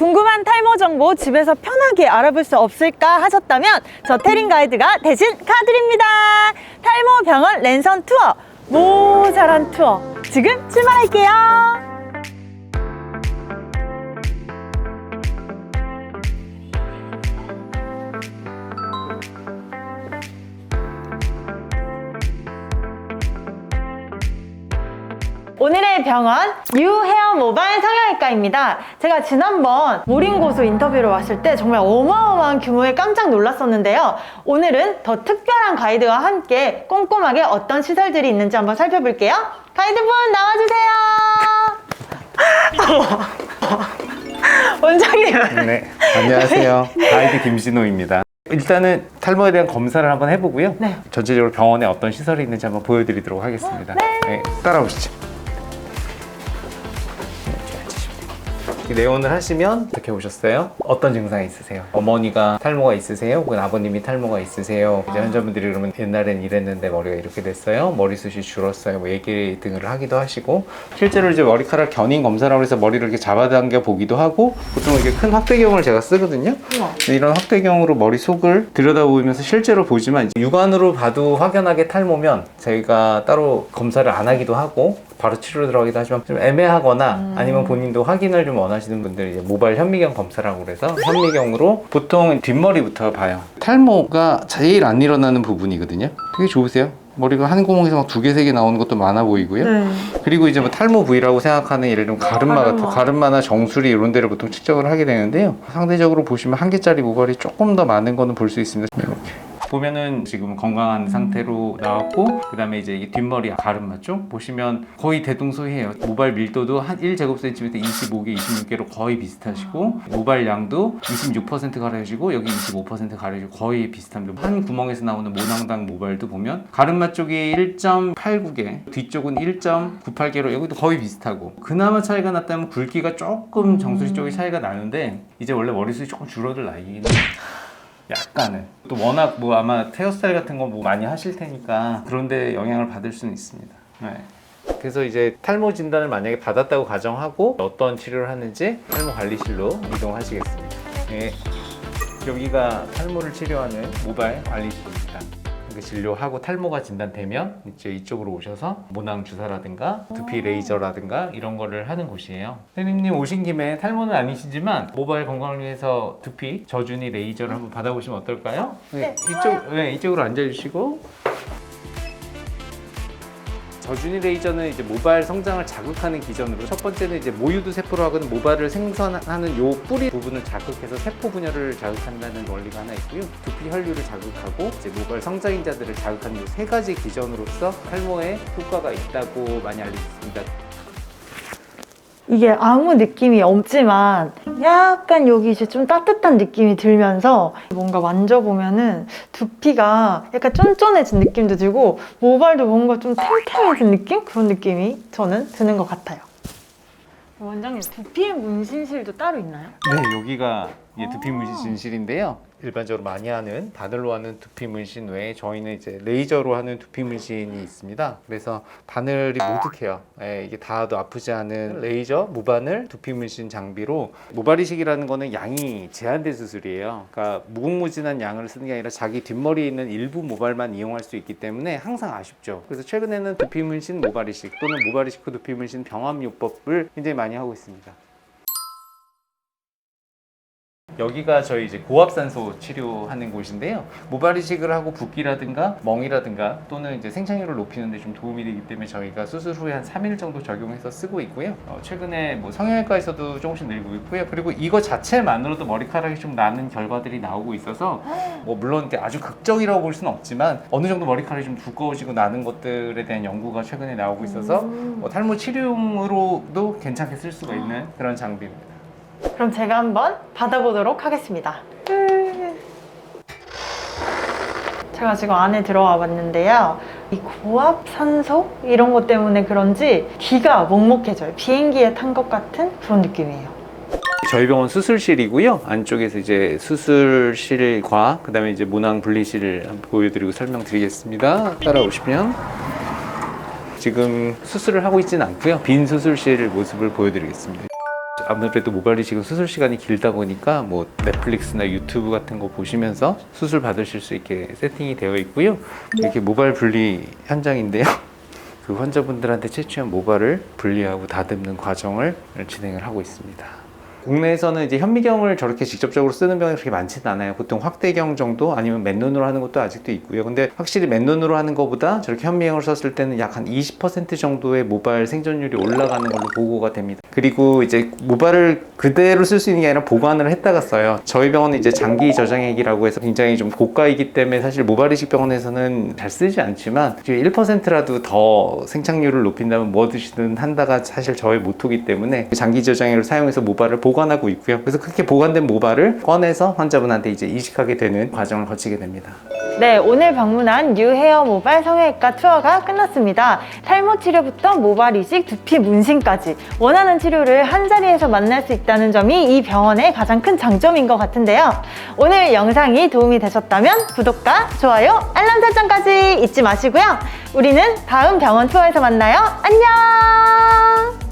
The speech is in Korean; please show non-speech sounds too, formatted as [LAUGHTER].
궁금한 탈모 정보 집에서 편하게 알아볼 수 없을까 하셨다면 저 태린 가이드가 대신 가드립니다. 탈모 병원 랜선 투어 모자란 투어 지금 출발할게요. 오늘의 병원 유헤어 모바일 성형외과입니다. 제가 지난번 모링고수 인터뷰로 왔을 때 정말 어마어마한 규모에 깜짝 놀랐었는데요. 오늘은 더 특별한 가이드와 함께 꼼꼼하게 어떤 시설들이 있는지 한번 살펴볼게요. 가이드분 나와주세요. [LAUGHS] 원장님. 네, 안녕하세요. 가이드 김진호입니다. 일단은 탈모에 대한 검사를 한번 해보고요. 네. 전체적으로 병원에 어떤 시설이 있는지 한번 보여드리도록 하겠습니다. 네. 따라오시죠. 내원을 하시면 어떻게 오셨어요? 어떤 증상이 있으세요? 어머니가 탈모가 있으세요? 혹은 아버님이 탈모가 있으세요? 이제 환자분들이 그러면 옛날엔 이랬는데 머리가 이렇게 됐어요? 머리숱이 줄었어요? 뭐 얘기 등을 하기도 하시고 실제로 이제 머리카락 견인 검사라고 해서 머리를 이렇게 잡아당겨 보기도 하고 보통 이게 큰 확대경을 제가 쓰거든요. 근데 이런 확대경으로 머리 속을 들여다보면서 실제로 보지만 육안으로 봐도 확연하게 탈모면 저희가 따로 검사를 안 하기도 하고 바로 치료 들어가기도 하지만 좀 애매하거나 아니면 본인도 확인을 좀 원하시는 분들 이제 모발 현미경 검사라고 그래서 현미경으로 보통 뒷머리부터 봐요. 탈모가 제일 안 일어나는 부분이거든요. 되게 좋으세요. 머리가 한 구멍에서 막 두 개, 세 개 나오는 것도 많아 보이고요. 네. 그리고 이제 뭐 탈모 부위라고 생각하는 예를 들면 가르마 같은 가르마. 가르마나 정수리 이런 데를 보통 측정을 하게 되는데요. 상대적으로 보시면 한 개짜리 모발이 조금 더 많은 거는 볼 수 있습니다. 이렇게. 보면은 지금 건강한 상태로 나왔고 그 다음에 이제 이 뒷머리 가르마 쪽 보시면 거의 대동소이해요. 모발 밀도도 한 1제곱센티미터 25개, 26개로 거의 비슷하시고 모발 양도 26% 가려지고 여기 25% 가려지고 거의 비슷합니다. 한 구멍에서 나오는 모낭당 모발도 보면 가르마 쪽이 1.89개, 뒤쪽은 1.98개로 여기도 거의 비슷하고 그나마 차이가 났다면 굵기가 조금 정수리 쪽이 차이가 나는데 이제 원래 머리숱이 조금 줄어들 나이긴. [LAUGHS] 약간은 또 워낙 뭐 아마 헤어스타일 같은 거 뭐 많이 하실 테니까 그런데 영향을 받을 수는 있습니다. 네. 그래서 이제 탈모 진단을 만약에 받았다고 가정하고 어떤 치료를 하는지 탈모 관리실로 이동하시겠습니다. 네. 여기가 탈모를 치료하는 모바일 관리실 이렇게 진료하고 탈모가 진단되면 이제 이쪽으로 오셔서 모낭 주사라든가 두피 레이저라든가 이런 거를 하는 곳이에요. 선생님 오신 김에 탈모는 아니시지만 모바일 건강을 위해서 두피 저준위 레이저를 한번 받아보시면 어떨까요? 네, 이쪽 네, 이쪽으로 앉아주시고 저준위 레이저는 이제 모발 성장을 자극하는 기전으로 첫 번째는 이제 모유두 세포로 하거나 모발을 생산하는 요 뿌리 부분을 자극해서 세포 분열을 자극한다는 원리가 하나 있고요. 두피 혈류를 자극하고 이제 모발 성장인자들을 자극하는 요 세 가지 기전으로서 탈모에 효과가 있다고 많이 알려져 있습니다. 이게 아무 느낌이 없지만 약간 여기 이제 좀 따뜻한 느낌이 들면서 뭔가 만져보면은 두피가 약간 쫀쫀해진 느낌도 들고 모발도 뭔가 좀 탱탱해진 느낌? 그런 느낌이 저는 드는 것 같아요. 원장님 두피 문신실도 따로 있나요? 네, 여기가 이제 두피 문신실인데요. 일반적으로 많이 하는 바늘로 하는 두피 문신 외에 저희는 이제 레이저로 하는 두피 문신이 있습니다. 그래서 바늘이 모득해요. 예, 이게 닿아도 아프지 않은 레이저 무바늘 두피 문신 장비로 모발 이식이라는 거는 양이 제한된 수술이에요. 그러니까 무궁무진한 양을 쓰는 게 아니라 자기 뒷머리에 있는 일부 모발만 이용할 수 있기 때문에 항상 아쉽죠. 그래서 최근에는 두피 문신 모발 이식 또는 모발 이식 후 두피 문신 병합요법을 굉장히 많이 하고 있습니다. 여기가 저희 이제 고압산소 치료하는 곳인데요. 모발 이식을 하고 붓기라든가 멍이라든가 또는 이제 생착률을 높이는 데 좀 도움이 되기 때문에 저희가 수술 후에 한 3일 정도 적용해서 쓰고 있고요. 어, 최근에 뭐 성형외과에서도 조금씩 늘고 있고요. 그리고 이거 자체만으로도 머리카락이 좀 나는 결과들이 나오고 있어서 뭐 물론 이게 아주 극적이라고 볼 수는 없지만 어느 정도 머리카락이 좀 두꺼워지고 나는 것들에 대한 연구가 최근에 나오고 있어서 뭐 탈모 치료용으로도 괜찮게 쓸 수가 있는 그런 장비입니다. 그럼 제가 한번 받아보도록 하겠습니다. 제가 지금 안에 들어와 봤는데요. 이 고압 산소 이런 것 때문에 그런지 귀가 먹먹해져요. 비행기에 탄 것 같은 그런 느낌이에요. 저희 병원 수술실이고요. 안쪽에서 이제 수술실과 그다음에 이제 문항 분리실을 한번 보여드리고 설명드리겠습니다. 따라오시면 지금 수술을 하고 있지는 않고요. 빈 수술실 모습을 보여드리겠습니다. 아무래도 모발 이식은 수술 시간이 길다 보니까 뭐 넷플릭스나 유튜브 같은 거 보시면서 수술 받으실 수 있게 세팅이 되어 있고요. 이렇게 모발 분리 현장인데요. 그 환자분들한테 채취한 모발을 분리하고 다듬는 과정을 진행을 하고 있습니다. 국내에서는 이제 현미경을 저렇게 직접적으로 쓰는 병이 그렇게 많지는 않아요. 보통 확대경 정도 아니면 맨눈으로 하는 것도 아직도 있고요. 근데 확실히 맨눈으로 하는 것보다 저렇게 현미경을 썼을 때는 약 한 20% 정도의 모발 생존율이 올라가는 걸로 보고가 됩니다. 그리고 이제 모발을 그대로 쓸 수 있는 게 아니라 보관을 했다가 써요. 저희 병원은 이제 장기 저장액이라고 해서 굉장히 좀 고가이기 때문에 사실 모발 이식 병원에서는 잘 쓰지 않지만 1%라도 더 생착률을 높인다면 뭐드시든 한다가 사실 저의 모토기 때문에 장기 저장액을 사용해서 모발을 보관하고 있고요. 그래서 그렇게 보관된 모발을 꺼내서 환자분한테 이제 이식하게 되는 과정을 거치게 됩니다. 네, 오늘 방문한 뉴 헤어 모발 성형외과 투어가 끝났습니다. 탈모 치료부터 모발 이식, 두피 문신까지 원하는 치료를 한 자리에서 만날 수 있다는 점이 이 병원의 가장 큰 장점인 것 같은데요. 오늘 영상이 도움이 되셨다면 구독과 좋아요, 알람 설정까지 잊지 마시고요. 우리는 다음 병원 투어에서 만나요. 안녕!